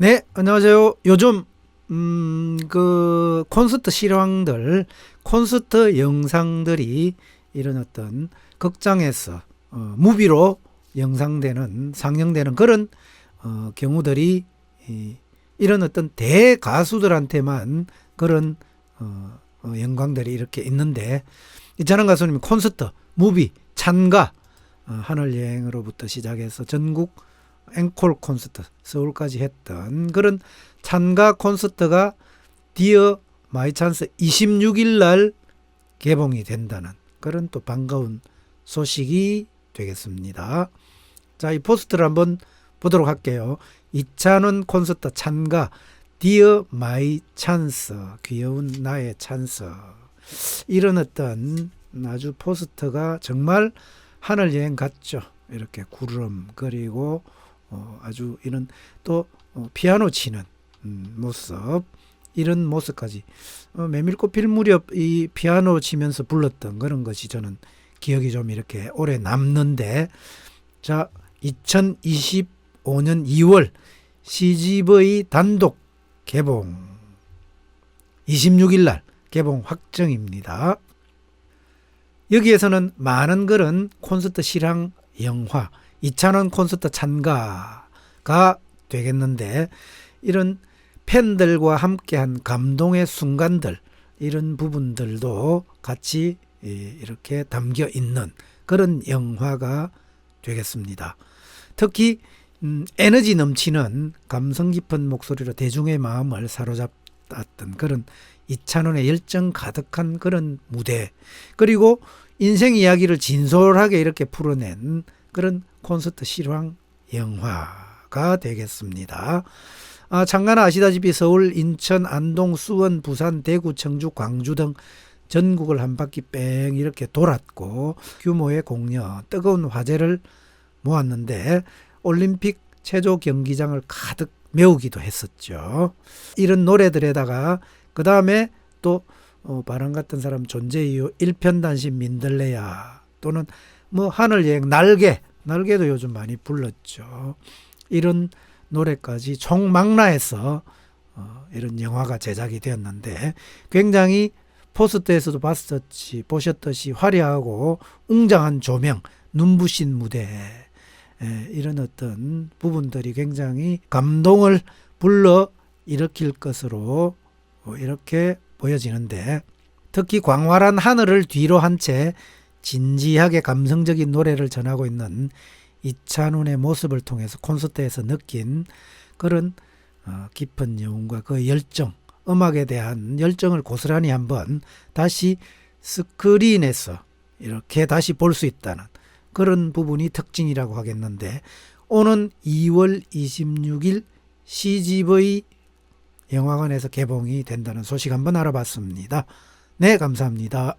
네, 안녕하세요. 요즘 음, 그 콘서트 실황들, 콘서트 영상들이 이런 어떤 극장에서 어, 무비로 영상되는 상영되는 그런 어, 경우들이 이, 이런 어떤 대가수들한테만 그런 어, 어, 영광들이 이렇게 있는데 이찬원 가수님 콘서트, 무비, 찬가 어, 하늘 여행으로부터 시작해서 전국 앵콜 콘서트 서울까지 했던 그런 찬가 콘서트가 디어 마이 찬스 26일 날 개봉이 된다는 그런 또 반가운 소식이 되겠습니다. 자, 이 포스터를 한번 보도록 할게요. 이찬원 콘서트 찬가 디어 마이 찬스 귀여운 나의 찬스 이런 어떤 아주 포스터가 정말 하늘 여행 같죠. 이렇게 구름 그리고 어, 아주 이런 또 어, 피아노 치는 음, 모습. 이런 모습까지. 어, 메밀꽃 필 무렵 이 피아노 치면서 불렀던 그런 것이 저는 기억이 좀 이렇게 오래 남는데 자 2025년 2월 CGV 단독 개봉. 26일 날 개봉 확정입니다. 여기에서는 많은 그런 콘서트 실황 영화 2차원 콘서트 참가가 되겠는데 이런 팬들과 함께한 감동의 순간들 이런 부분들도 같이 이렇게 담겨 있는 그런 영화가 되겠습니다. 특히 음, 에너지 넘치는 감성 깊은 목소리로 대중의 마음을 사로잡았던 그런 이찬원의 열정 가득한 그런 무대 그리고 인생 이야기를 진솔하게 이렇게 풀어낸 그런 콘서트 실황 영화가 되겠습니다. 아, 장가는 아시다시피 서울, 인천, 안동, 수원, 부산, 대구, 청주, 광주 등 전국을 한 바퀴 뺑 이렇게 돌았고 규모의 공연, 뜨거운 화제를 모았는데 올림픽 체조 경기장을 가득 메우기도 했었죠. 이런 노래들에다가 그 다음에 또 어, 바람 같은 사람 존재 이유 일편단심 민들레야 또는 뭐 하늘 여행 날개 날개도 요즘 많이 불렀죠. 이런 노래까지 총망라해서 어, 이런 영화가 제작이 되었는데 굉장히 포스터에서도 봤었지 보셨듯이 화려하고 웅장한 조명, 눈부신 무대 에, 이런 어떤 부분들이 굉장히 감동을 불러 일으킬 것으로 어, 이렇게 보여지는데 특히 광활한 하늘을 뒤로 한 채 진지하게 감성적인 노래를 전하고 있는 이찬훈의 모습을 통해서 콘서트에서 느낀 그런 어, 깊은 여운과 그 열정, 음악에 대한 열정을 고스란히 한번 다시 스크린에서 이렇게 다시 볼 수 있다는 그런 부분이 특징이라고 하겠는데 오는 2월 26일 CGV 영화관에서 개봉이 된다는 소식 한번 알아봤습니다. 네, 감사합니다.